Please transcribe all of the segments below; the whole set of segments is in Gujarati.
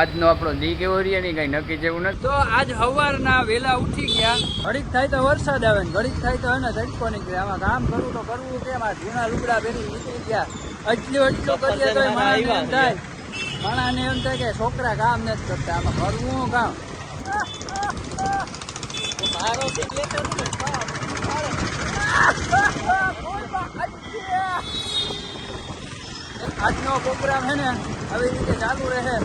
આજનો આપણો દી કેવો રહીએ નહીં કઈ નક્કી જેવું નથી. તો આજ સવારના વેલા ઉઠી ગયા. ઘડીક થાય તો વરસાદ આવે ને ઘડીક થાય તો એને ધડકો નીકળે. આમાં કામ કરવું તો કરવું કેમ આ ઝીણા લુગડા પહેરી નીકળી ગયા. એટલું એટલું કરીએ તો માણસને એમ થાય. માણસને એમ થાય કે છોકરા કામ નથી કરતા આમાં કરવું કામ? આજનો પ્રોગ્રામ છે ને આવી રીતે ચાલુ રહે.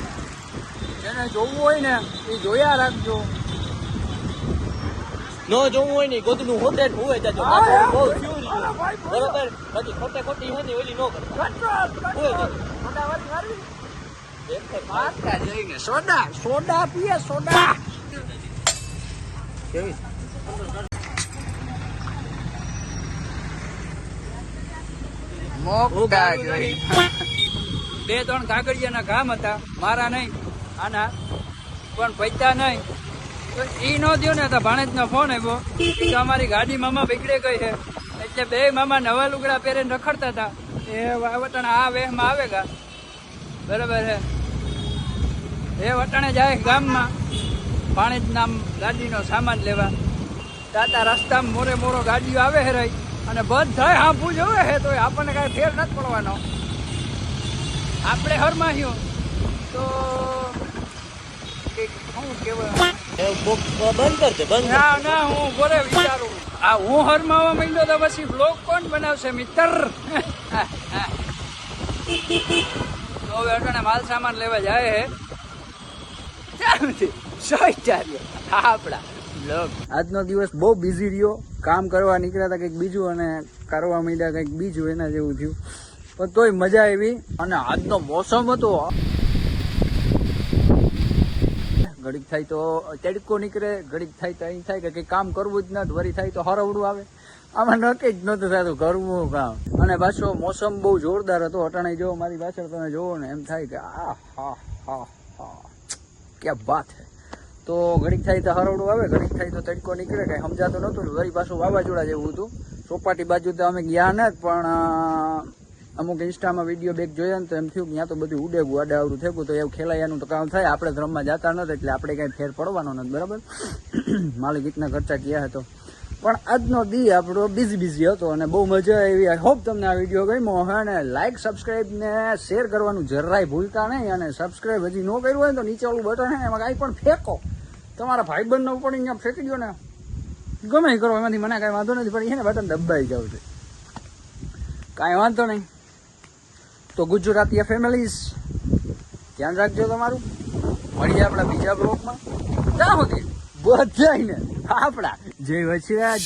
જેને જોવું હોય ને એ જોયા રાખજો. ન જોવું હોય ને ગોદનું હોતે જ હોય જાજો. બહુ થયું બરોબર? પછી ખોટે ખોટી હોય ને ઓલી ન કરતા સોડા સોડા પીએ સોડા. કેવી? બે ત્રણ કાગળિયાના ઘામ હતા. મારા નહીં. આના, પણ પૈસા નહીં. તો એ નો દો ને તો ભાણેજનો ફોન આવ્યો તો અમારી ગાડી મામા બગડે ગઈ છે. એટલે બે મામા નવા લુગડા પહેરીને રખડતા હતા. એ વટાણા આ વેહમાં આવે ગા બરાબર છે. એ વટાણે જાય ગામમાં. ભાણેજ ગાડીનો સામાન લેવા. તાતા રસ્તામાં મોરે મોરો ગાડીઓ આવે હે રહી અને બધા હાંફું જોવે હે તો આપણને કાંઈ ફેર નથી પડવાનો. આપણે હરમાહ્યું તો હું બોરે વિચારું. આ પછી બ્લોગ કોણ બનાવશે મિત્ર તો માલ સામાન લેવા જાય હે. આપણા આજનો દિવસ બહુ બિઝી રહ્યો. કામ કરવા નીકળ્યા હતા કંઈક બીજું અને કરવા માંડ્યા કંઈક બીજું એના જેવું થયું. પણ તોય મજા આવી. અને આજનો મોસમ હતો. ઘડીક થાય તો તડકો નીકળે, ઘડીક થાય તો અહીં થાય કે કંઈ કામ કરવું જ નથી વરી થાય તો હરવડું આવે. આમાં નક્કી જ નહોતું થતું કરવું કામ. અને પાછો મોસમ બહુ જોરદાર હતો, અટાણે જો મારી પાછળ તમે જોવો ને, એમ થાય કે આ, હા હા હા. ક્યાં વાત હે. તો ઘડીક થાય તો હરવડું આવે, ઘડીક થાય તો તડકો નીકળે, કઈ સમજાતું નહોતું વરી પાછું વાવાઝોડા જેવું હતું. ચોપાટી બાજુ તો અમે ગયા ને પણ અમુક ઇન્સ્ટામાં વીડિયો બેક જોયા ને તો એમ થયું કે ત્યાં તો બધું ઉડેગું આડાવડું થયું તો એવું ખેલાયાનું તો કામ થાય. આપણે ધર્મમાં જતા નથી એટલે આપણે કાંઈ ફેર પડવાનો નથી, બરાબર? માલિક ઇતના ખર્ચા ગયા હતો? પણ આજનો દી આપણો બિઝી બિઝી હતો અને બહુ મજા આવી. આઈ હોપ તમને આ વીડિયો ગમ્યો હોય અને લાઇક સબસ્ક્રાઈબ ને શેર કરવાનું જરાય ભૂલતા નહીં અને સબસ્ક્રાઈબ હજી ન કર્યું હોય તો નીચે ઓલું બટન હે એમાં કાંઈ પણ ફેંકો. તમારા ભાઈબંધનો પણ અહીંયા ફેંકી દો ને. ગમે કરો, એમાંથી મને કાંઈ વાંધો નથી, પણ એને બટન દબાઈ જાવ છે. કાંઈ વાંધો નહીં. તો ગુજરાતીય ફેમિલીઝ ધ્યાન રાખજો તમારું. મળીએ આપણા બીજા બ્લોકમાં ત્યાં સુધી બધાને આપણા. જય વચરાજ